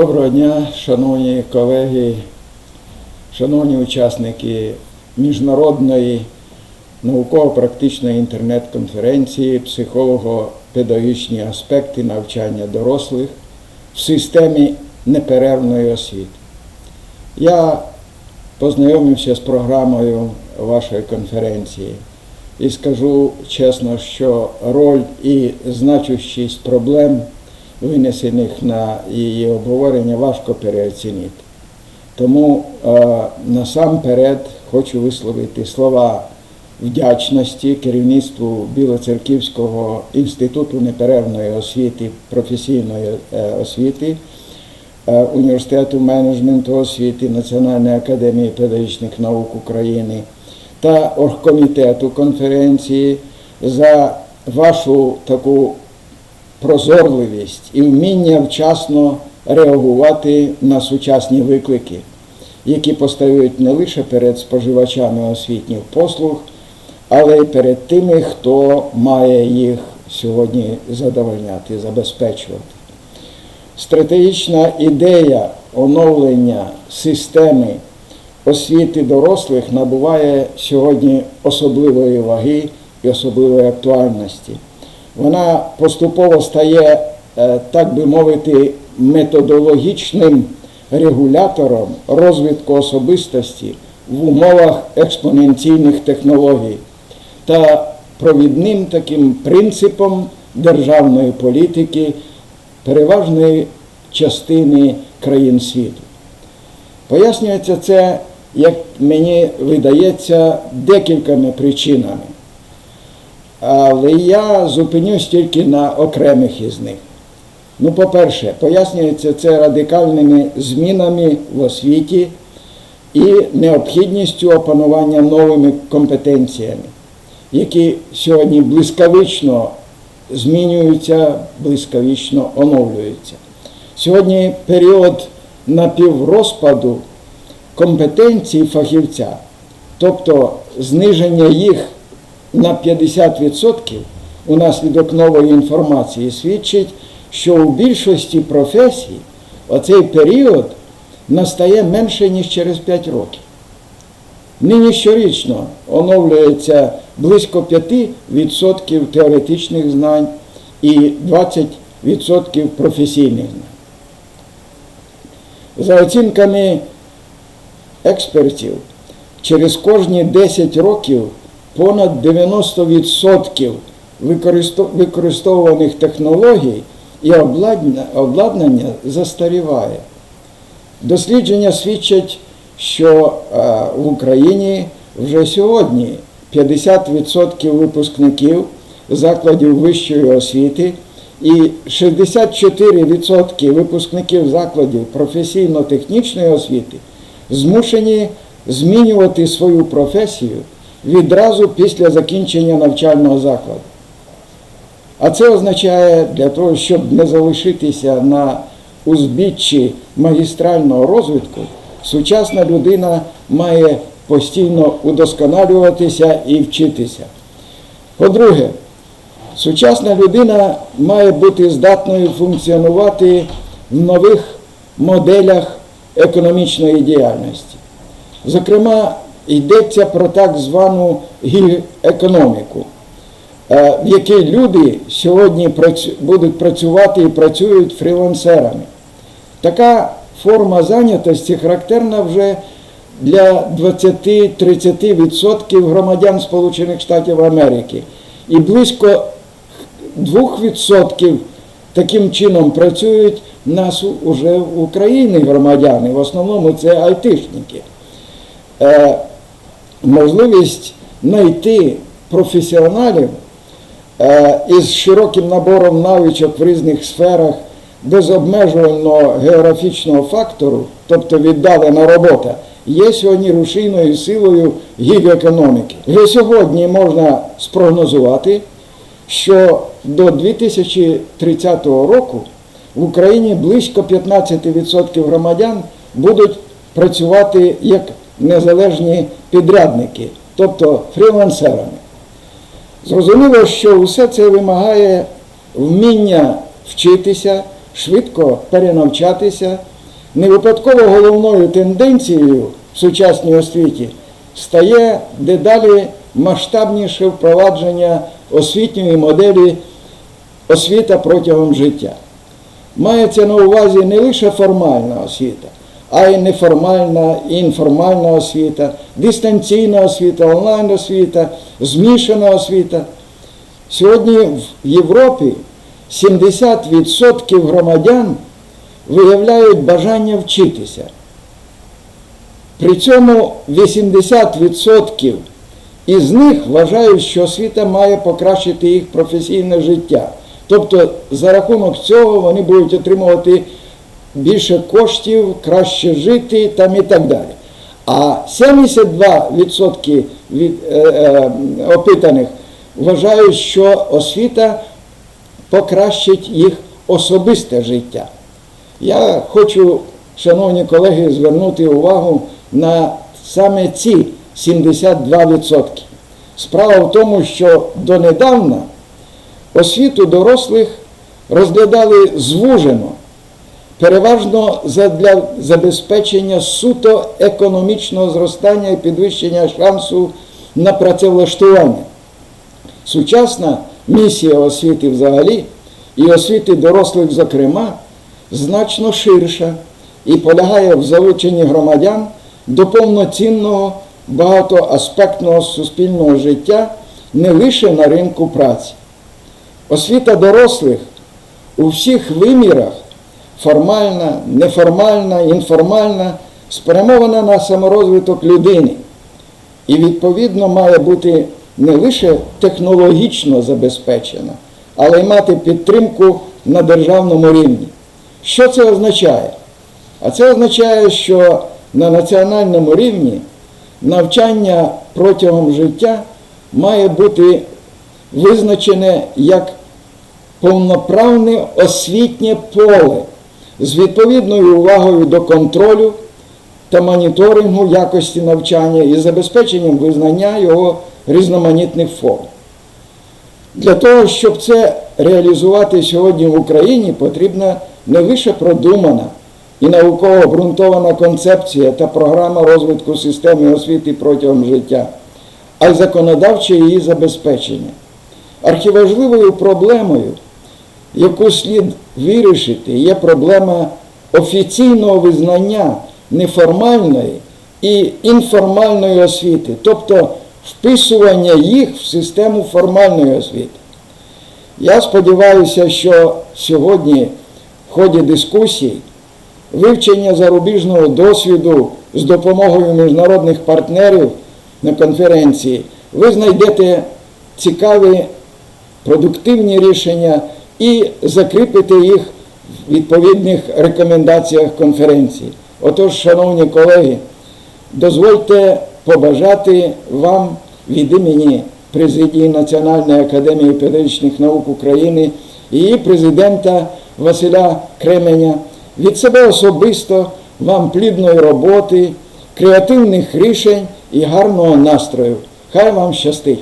Доброго дня, шановні колеги, шановні учасники міжнародної науково-практичної інтернет-конференції Психолого-педагогічні аспекти навчання дорослих в системі неперервної освіти. Я познайомився з програмою вашої конференції і скажу чесно, що роль і значущість проблем винесених на її обговорення, важко переоцінити. Тому е, насамперед хочу висловити слова вдячності керівництву Білоцерківського інституту неперервної освіти, професійної е, освіти, е, університету менеджменту освіти Національної академії педагогічних наук України та оргкомітету конференції за вашу таку прозорливість і вміння вчасно реагувати на сучасні виклики, які постають не лише перед споживачами освітніх послуг, але й перед тими, хто має їх сьогодні задовольняти, забезпечувати. Стратегічна ідея оновлення системи освіти дорослих набуває сьогодні особливої ваги і особливої актуальності вона поступово стає, е, так би мовити, методологічним регулятором розвитку особистості в умовах експоненційних технологій та провідним таким принципом державної політики переважної частини країн світу. Пояснюється це, як мені видається, декількома причинами але я зупинюсь тільки на окремих із них. Ну, по-перше, пояснюється це радикальними змінами в освіті і необхідністю опанування новими компетенціями, які сьогодні блискавично змінюються, блискавично оновлюються. Сьогодні період напіврозпаду компетенцій фахівця, тобто зниження їх на 50% унаслідок нової інформації свідчить, що у більшості професій оцей період настає менше, ніж через 5 років. Нині щорічно оновлюється близько 5% теоретичних знань і 20% професійних знань. За оцінками експертів, через кожні 10 років понад 90% використовуваних технологій і обладнання застаріває. Дослідження свідчать, що в Україні вже сьогодні 50% випускників закладів вищої освіти і 64% випускників закладів професійно-технічної освіти змушені змінювати свою професію відразу після закінчення навчального закладу. А це означає для того, щоб не залишитися на узбіччі магістрального розвитку, сучасна людина має постійно удосконалюватися і вчитися. По-друге, сучасна людина має бути здатною функціонувати в нових моделях економічної діяльності. Зокрема, йдеться про так звану економіку, е, в якій люди сьогодні будуть працювати і працюють фрілансерами. Така форма зайнятості характерна вже для 20-30% громадян Сполучених Штатів Америки. І близько 2% таким чином працюють нас уже в Україні громадяни. В основному це айтишники. Можливість знайти професіоналів е, із широким набором навичок в різних сферах без обмежувального географічного фактору, тобто віддалена робота, є сьогодні рушійною силою гігекономіки. Вже сьогодні можна спрогнозувати, що до 2030 року в Україні близько 15% громадян будуть працювати як незалежні підрядники, тобто фрілансерами. Зрозуміло, що все це вимагає вміння вчитися, швидко перенавчатися. Не випадково головною тенденцією в сучасній освіті стає дедалі масштабніше впровадження освітньої моделі освіта протягом життя. Мається на увазі не лише формальна освіта, а й неформальна і інформальна освіта, дистанційна освіта, онлайн освіта, змішана освіта. Сьогодні в Європі 70% громадян виявляють бажання вчитися. При цьому 80% із них вважають, що освіта має покращити їх професійне життя. Тобто за рахунок цього вони будуть отримувати більше коштів, краще жити там і так далі. А 72% від е, е, опитаних вважають, що освіта покращить їх особисте життя. Я хочу, шановні колеги, звернути увагу на саме ці 72%. Справа в тому, що донедавна освіту дорослих розглядали звужено, переважно для забезпечення суто економічного зростання і підвищення шансу на працевлаштування. Сучасна місія освіти взагалі і освіти дорослих, зокрема, значно ширша і полягає в залученні громадян до повноцінного багатоаспектного суспільного життя не лише на ринку праці. Освіта дорослих у всіх вимірах формальна, неформальна, інформальна, спрямована на саморозвиток людини і, відповідно, має бути не лише технологічно забезпечена, але й мати підтримку на державному рівні. Що це означає? А це означає, що на національному рівні навчання протягом життя має бути визначене як повноправне освітнє поле з відповідною увагою до контролю та моніторингу якості навчання і забезпеченням визнання його різноманітних форм. Для того, щоб це реалізувати сьогодні в Україні, потрібна не лише продумана і науково обґрунтована концепція та програма розвитку системи освіти протягом життя, а й законодавче її забезпечення. Архіважливою проблемою, яку слід вирішити, є проблема офіційного визнання неформальної і інформальної освіти, тобто вписування їх в систему формальної освіти. Я сподіваюся, що сьогодні в ході дискусій вивчення зарубіжного досвіду з допомогою міжнародних партнерів на конференції ви знайдете цікаві продуктивні рішення і закріпите їх в відповідних рекомендаціях конференції. Отож, шановні колеги, дозвольте побажати вам від імені президії Національної академії педагогічних наук України і її президента Василя Кременя, від себе особисто вам плідної роботи, креативних рішень і гарного настрою. Хай вам щастить!